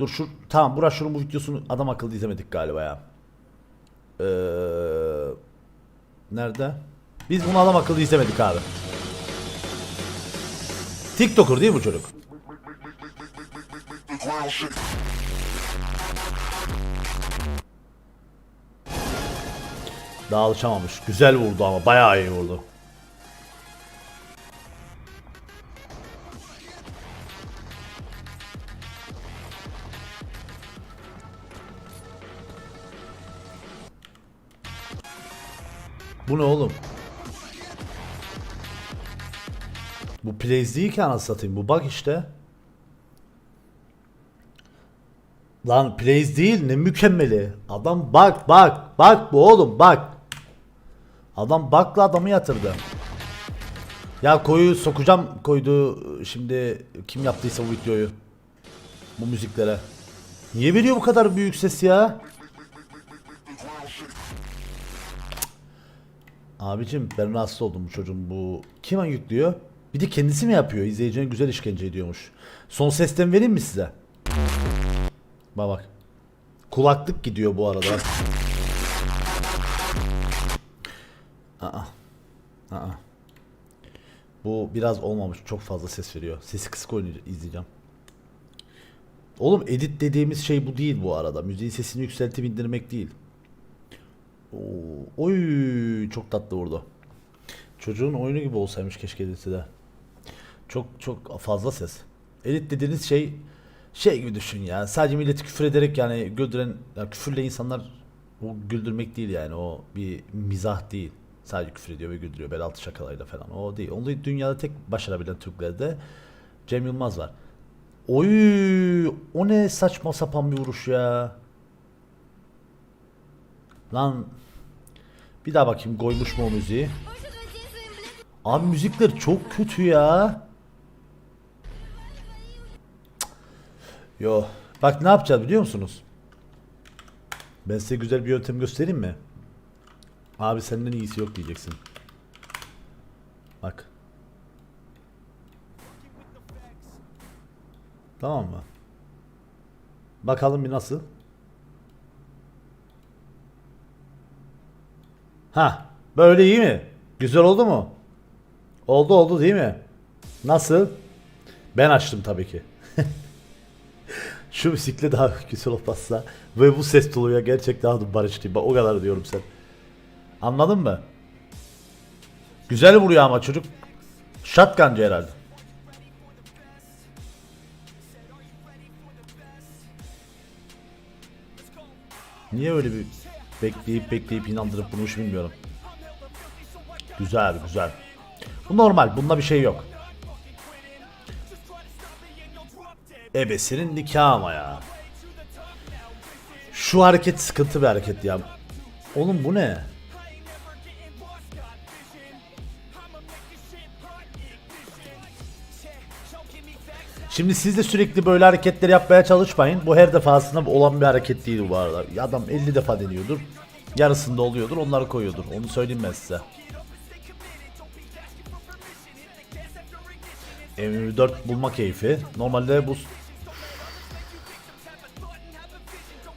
Dur şu tamam bura şunun bu videosunu adam akıllı izlemedik galiba ya. Ee, nerede? Biz bunu adam akıllı izlemedik abi. TikToker değil mi bu çocuk? Daha alışamamış. Güzel vurdu ama bayağı iyi vurdu. Bu ne oğlum? Bu plays değil ki anasını satayım. Bu bak işte. Lan plays değil ne mükemmeli. Adam bak bak bak bu oğlum bak. Adam bakla adamı yatırdı. Ya koyu sokacağım koydu şimdi kim yaptıysa bu videoyu. Bu müziklere. Niye veriyor bu kadar büyük ses ya? Abicim ben rahatsız oldum bu çocuğun bu. Kim yüklüyor? Bir de kendisi mi yapıyor? İzleyicine güzel işkence ediyormuş. Son sesten vereyim mi size? Bak bak. Kulaklık gidiyor bu arada. Aa. Aa. Bu biraz olmamış. Çok fazla ses veriyor. Sesi kısık izleyeceğim. Oğlum edit dediğimiz şey bu değil bu arada. Müziğin sesini yükseltip indirmek değil. Oo, oy çok tatlı vurdu. Çocuğun oyunu gibi olsaymış keşke editi de. Çok çok fazla ses. Edit dediğiniz şey şey gibi düşün ya. Sadece milleti küfür ederek yani güldüren ya küfürle insanlar o güldürmek değil yani o bir mizah değil. Sadece küfür ediyor ve güldürüyor bel altı şakalarıyla falan. O değil. Onu dünyada tek başarabilen Türklerde Cem Yılmaz var. Oy o ne saçma sapan bir vuruş ya. Lan bir daha bakayım koymuş mu o müziği? Abi müzikler çok kötü ya. Yo. Bak ne yapacağız biliyor musunuz? Ben size güzel bir yöntem göstereyim mi? Abi senden iyisi yok diyeceksin. Bak. Tamam mı? Bakalım bir nasıl? Ha, böyle iyi mi? Güzel oldu mu? Oldu oldu değil mi? Nasıl? Ben açtım tabii ki. Şu müzikle daha güzel olmazsa ve bu ses tuluya gerçekten daha barış değil. O kadar diyorum sen. Anladın mı? Güzel vuruyor ama çocuk. Shotguncu herhalde. Niye öyle bir bekleyip bekleyip inandırıp bulmuş bilmiyorum. Güzel güzel. Bu normal. Bunda bir şey yok. Ebesinin nikahı ama ya. Şu hareket sıkıntı bir hareket ya. Oğlum bu ne? Şimdi siz de sürekli böyle hareketler yapmaya çalışmayın. Bu her defasında olan bir hareket değil bu arada. Adam 50 defa deniyordur. Yarısında oluyordur. Onları koyuyordur. Onu söyleyeyim ben size. M24 bulma keyfi. Normalde bu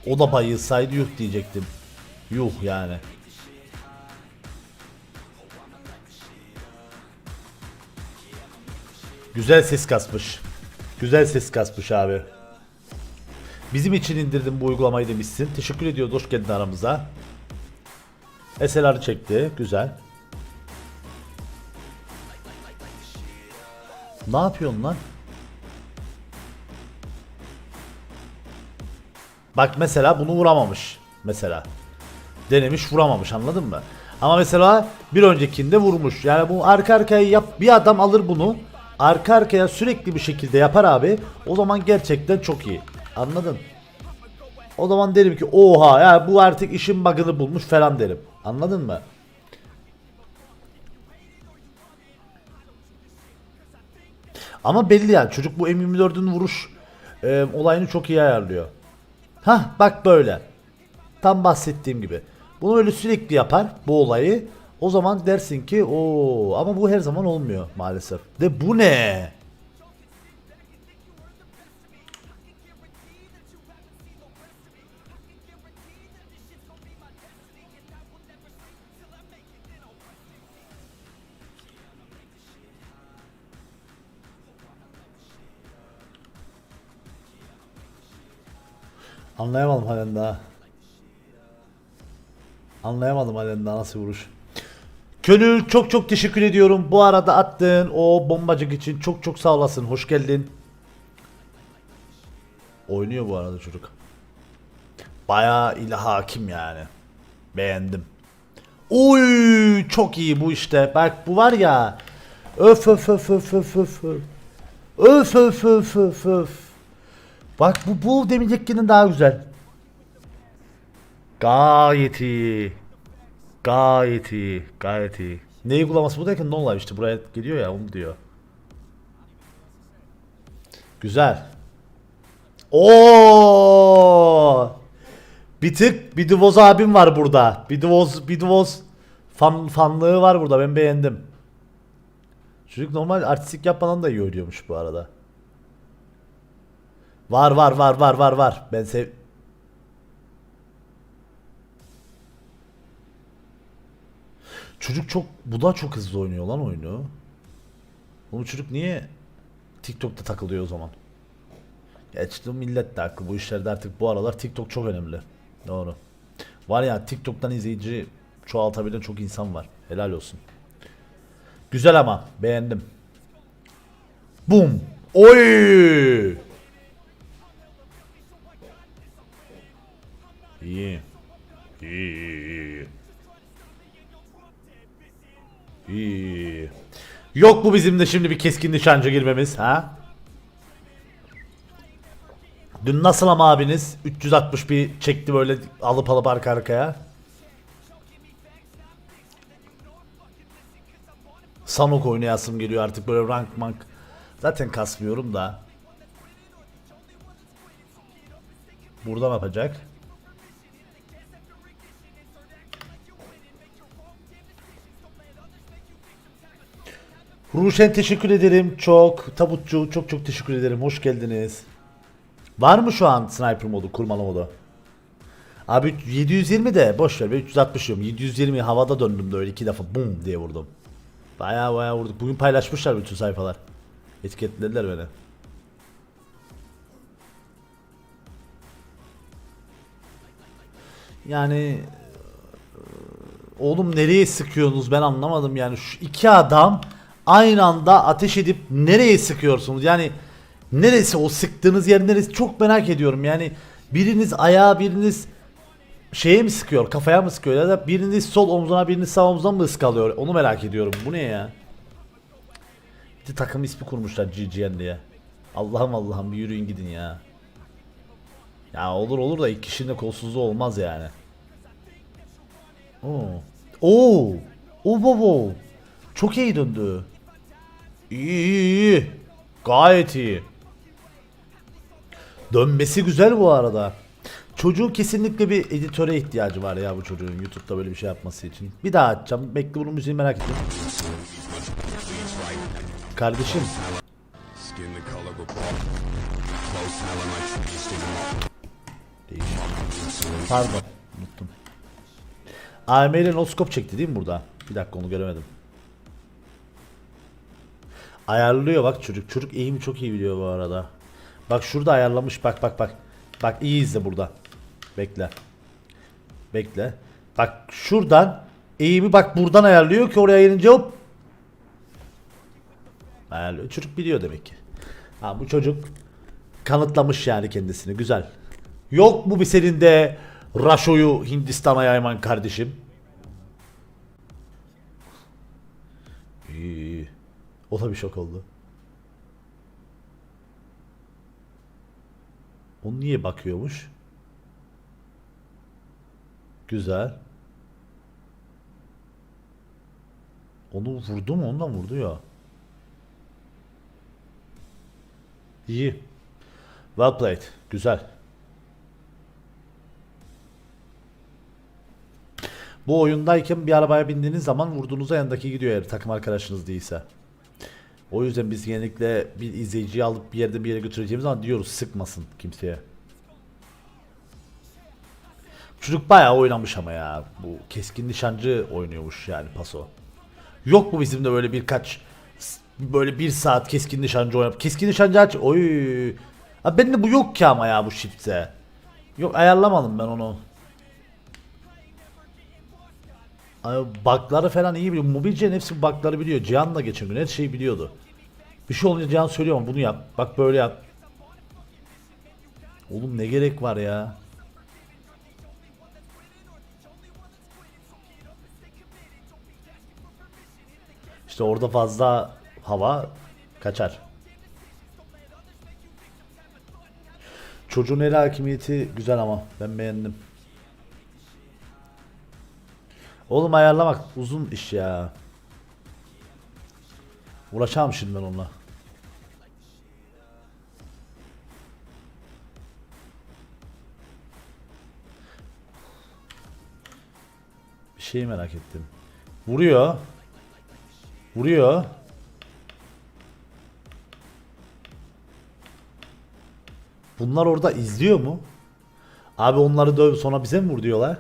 o da bayılsaydı yuh diyecektim. Yuh yani. Güzel ses kasmış. Güzel ses kasmış abi. Bizim için indirdim bu uygulamayı demişsin. Teşekkür ediyoruz hoş geldin aramıza. SLR çekti. Güzel. Ne yapıyorsun lan? Bak mesela bunu vuramamış. Mesela. Denemiş vuramamış anladın mı? Ama mesela bir öncekinde vurmuş. Yani bu arka arkaya yap bir adam alır bunu. Arka arkaya sürekli bir şekilde yapar abi. O zaman gerçekten çok iyi. Anladın? O zaman derim ki oha ya bu artık işin bug'ını bulmuş falan derim. Anladın mı? Ama belli yani çocuk bu M24'ün vuruş e, olayını çok iyi ayarlıyor. Hah bak böyle. Tam bahsettiğim gibi. Bunu öyle sürekli yapar bu olayı. O zaman dersin ki o ama bu her zaman olmuyor maalesef. De bu ne? Anlayamadım halen daha. Anlayamadım halen daha nasıl vuruş. Gönül çok çok teşekkür ediyorum. Bu arada attığın o bombacık için çok çok sağ olasın. Hoş geldin. Oynuyor bu arada çocuk. Bayağı ile hakim yani. Beğendim. Uy çok iyi bu işte. Bak bu var ya. Öf öf öf öf öf öf. öf. Öf öf öf öf. Bak bu bu demeyecekkinin daha güzel. Gayet iyi. Gayet iyi. Gayet iyi. Ne uygulaması bu derken ne olay işte buraya geliyor ya onu diyor. Güzel. Oo! Bir tık bir Divoz abim var burada. Bir Divoz bir Divoz fan fanlığı var burada. Ben beğendim. Çocuk normal artistik yapmadan da iyi oynuyormuş bu arada. Var var var var var var. Ben sev Çocuk çok bu da çok hızlı oynuyor lan oyunu. Bu çocuk niye TikTok'ta takılıyor o zaman? De millet de haklı bu işlerde artık bu aralar TikTok çok önemli. Doğru. Var ya TikTok'tan izleyici çoğaltabilen çok insan var. Helal olsun. Güzel ama beğendim. Bum. Oy. İyi. İyi. İyi. Yok bu bizim de şimdi bir keskin nişancı girmemiz ha? Dün nasıl ama abiniz 360 bir çekti böyle alıp alıp arka arkaya. Sanok oynayasım geliyor artık böyle rank mank. Zaten kasmıyorum da. Burada ne yapacak? Ruşen teşekkür ederim çok. Tabutçu çok çok teşekkür ederim. Hoş geldiniz. Var mı şu an sniper modu, kurmalı modu? Abi 720 de boş ver ben 360 diyorum. 720 havada döndüm de öyle iki defa bum diye vurdum. Baya baya vurduk. Bugün paylaşmışlar bütün sayfalar. Etiketlediler beni. Yani Oğlum nereye sıkıyorsunuz ben anlamadım yani şu iki adam aynı anda ateş edip nereye sıkıyorsunuz? Yani neresi o sıktığınız yer neresi? Çok merak ediyorum. Yani biriniz ayağa biriniz şeye mi sıkıyor kafaya mı sıkıyor? Ya da biriniz sol omzuna biriniz sağ omzuna mı ıskalıyor? Onu merak ediyorum. Bu ne ya? Bir de takım ismi kurmuşlar GGN diye. Allah'ım Allah'ım bir yürüyün gidin ya. Ya olur olur da iki kişinin de kolsuzluğu olmaz yani. Oo. Oo. O baba. Çok iyi döndü. İyi iyi iyi. Gayet iyi. Dönmesi güzel bu arada. Çocuğun kesinlikle bir editöre ihtiyacı var ya bu çocuğun YouTube'da böyle bir şey yapması için. Bir daha açacağım. Bekle bunun müziğini merak ettim. Kardeşim. Değişik. Pardon. Unuttum. AMR ile noskop çekti değil mi burada? Bir dakika onu göremedim. Ayarlıyor bak çocuk. Çocuk eğimi çok iyi biliyor bu arada. Bak şurada ayarlamış bak bak bak. Bak iyi izle burada. Bekle. Bekle. Bak şuradan eğimi bak buradan ayarlıyor ki oraya gelince hop. Ayarlıyor. Çocuk biliyor demek ki. Ha bu çocuk kanıtlamış yani kendisini. Güzel. Yok mu bir senin de Raşo'yu Hindistan'a yayman kardeşim? İyi. O da bir şok oldu. O niye bakıyormuş? Güzel. Onu vurdu mu? Ondan vurdu ya. İyi. Well played. Güzel. Bu oyundayken bir arabaya bindiğiniz zaman vurduğunuzda yanındaki gidiyor eğer takım arkadaşınız değilse. O yüzden biz genellikle bir izleyiciyi alıp bir yerde bir yere götüreceğimiz zaman diyoruz sıkmasın kimseye. Çocuk bayağı oynamış ama ya. Bu keskin nişancı oynuyormuş yani paso. Yok mu bizim de böyle birkaç böyle bir saat keskin nişancı oynayıp keskin nişancı aç. Oy. Abi bende bu yok ki ama ya bu shift'te. Yok ayarlamadım ben onu. Ay, Bug'ları falan iyi biliyor. Mobilce'nin hepsi bug'ları biliyor. Cihan da geçen gün her şeyi biliyordu. Bir şey olunca Cihan söylüyor ama bunu yap. Bak böyle yap. Oğlum ne gerek var ya? İşte orada fazla hava kaçar. Çocuğun el hakimiyeti güzel ama ben beğendim. Oğlum ayarlamak uzun iş ya. Uğraşamam şimdi ben onunla. Bir şey merak ettim. Vuruyor. Vuruyor. Bunlar orada izliyor mu? Abi onları döv sonra bize mi vur diyorlar?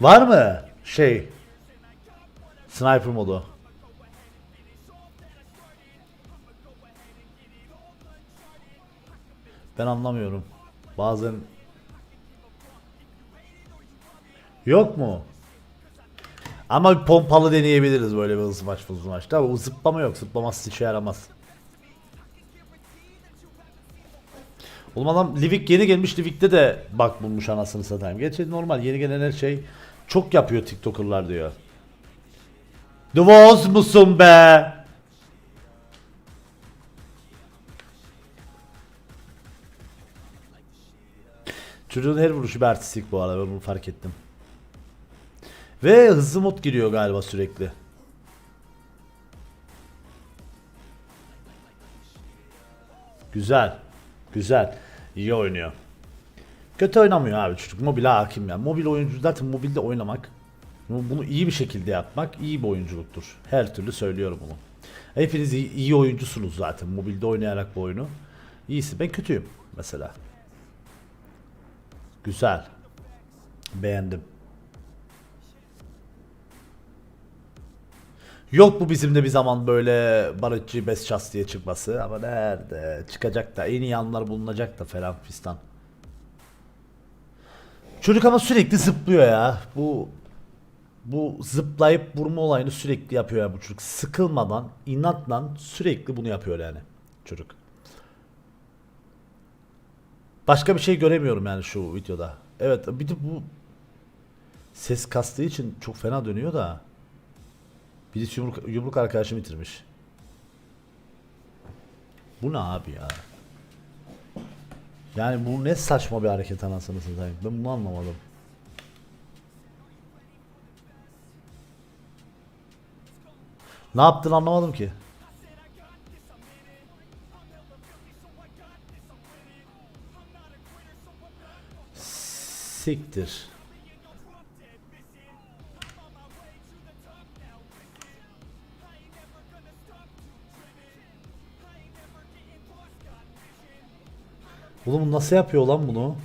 Var mı şey sniper modu? Ben anlamıyorum. Bazen Yok mu? Ama bir pompalı deneyebiliriz böyle bir hızlı maç hızlı maç. Tabi zıplama yok. Zıplaması işe yaramaz. Oğlum adam Livik yeni gelmiş Livik'te de bak bulmuş anasını satayım. Gerçi normal yeni gelen her şey çok yapıyor TikToker'lar diyor. Divorce musun be? Çocuğun her vuruşu bir artistik bu arada ben bunu fark ettim. Ve hızlı mod giriyor galiba sürekli. Güzel. Güzel. İyi oynuyor. Kötü oynamıyor abi çocuk. Mobile hakim ya. Mobil oyuncu zaten mobilde oynamak bunu iyi bir şekilde yapmak iyi bir oyunculuktur. Her türlü söylüyorum bunu. Hepiniz iyi, iyi oyuncusunuz zaten mobilde oynayarak bu oyunu. İyisi. Ben kötüyüm mesela. Güzel. Beğendim. Yok bu bizim de bir zaman böyle barışçı best şas diye çıkması ama nerede çıkacak da en iyi anlar bulunacak da falan fistan. Çocuk ama sürekli zıplıyor ya. Bu bu zıplayıp vurma olayını sürekli yapıyor ya bu çocuk. Sıkılmadan, inatla sürekli bunu yapıyor yani çocuk. Başka bir şey göremiyorum yani şu videoda. Evet bir de bu ses kastığı için çok fena dönüyor da. Birisi yumruk, yumruk arkadaşım bitirmiş. Bu ne abi ya? Yani bu ne saçma bir hareket anasını satayım. Ben bunu anlamadım. Ne yaptığını anlamadım ki. Siktir. Oğlum nasıl yapıyor lan bunu?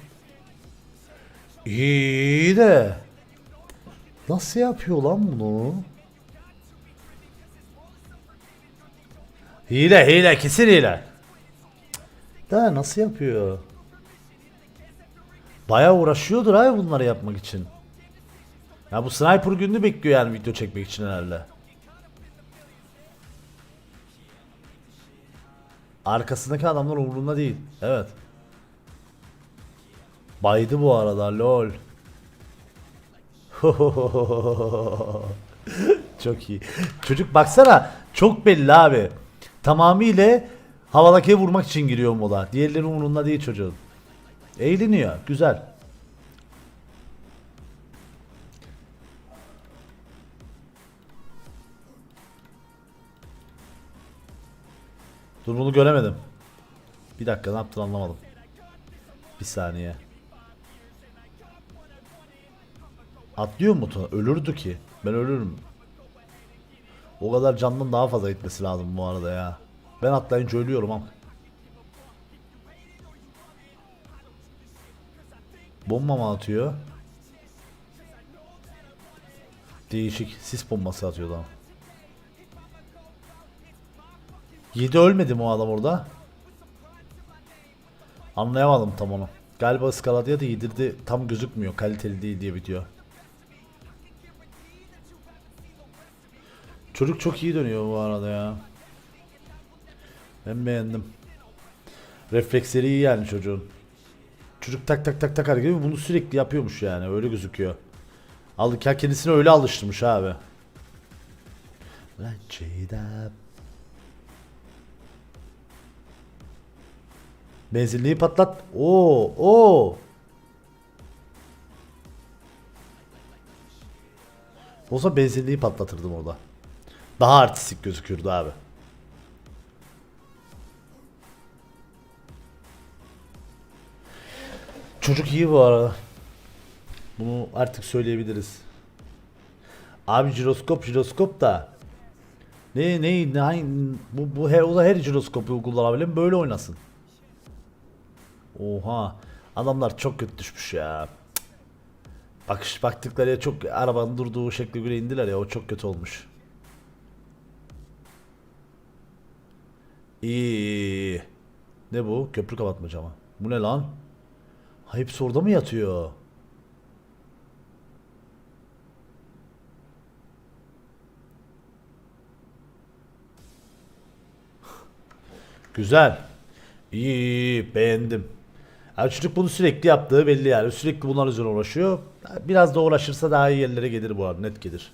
İyi de. Nasıl yapıyor lan bunu? Hile hile kesin hile. Da nasıl yapıyor? Baya uğraşıyordur abi bunları yapmak için. Ya bu sniper gününü bekliyor yani video çekmek için herhalde. Arkasındaki adamlar umurunda değil. Evet. Baydı bu arada lol. çok iyi. Çocuk baksana çok belli abi. Tamamıyla havadaki vurmak için giriyor moda. Diğerleri umurunda değil çocuğun. Eğleniyor. Güzel. Dur bunu göremedim. Bir dakika ne yaptın anlamadım. Bir saniye. Atlıyor mu butona? Ölürdü ki. Ben ölürüm. O kadar canının daha fazla gitmesi lazım bu arada ya. Ben atlayınca ölüyorum ama. Bomba mı atıyor? Değişik. Sis bombası atıyor adam. 7 ölmedi mi o adam orada? Anlayamadım tam onu. Galiba ıskaladı da yedirdi tam gözükmüyor kaliteli değil diye video. Çocuk çok iyi dönüyor bu arada ya. Ben beğendim. Refleksleri iyi yani çocuğun. Çocuk tak tak tak tak hareket ediyor. Bunu sürekli yapıyormuş yani öyle gözüküyor. Aldık ya kendisini öyle alıştırmış abi. Lan Ceyda. Benzinliği patlat. Oo, oo. Olsa benzinliği patlatırdım orada. Daha artistik gözükürdü abi. Çocuk iyi bu arada. Bunu artık söyleyebiliriz. Abi jiroskop jiroskop da ne ne ne hangi- bu bu her o da her jiroskopu kullanabilen böyle oynasın. Oha. Adamlar çok kötü düşmüş ya. Bakış baktıkları çok arabanın durduğu şekle göre indiler ya o çok kötü olmuş. İyi, iyi, iyi. Ne bu? Köprü kapatmaca mı? Bu ne lan? Ha, hepsi orada mı yatıyor? Güzel. İyi, iyi, beğendim. Yani çocuk bunu sürekli yaptığı belli yani. Sürekli bunlar üzerine uğraşıyor. Biraz da uğraşırsa daha iyi yerlere gelir bu arada. Net gelir.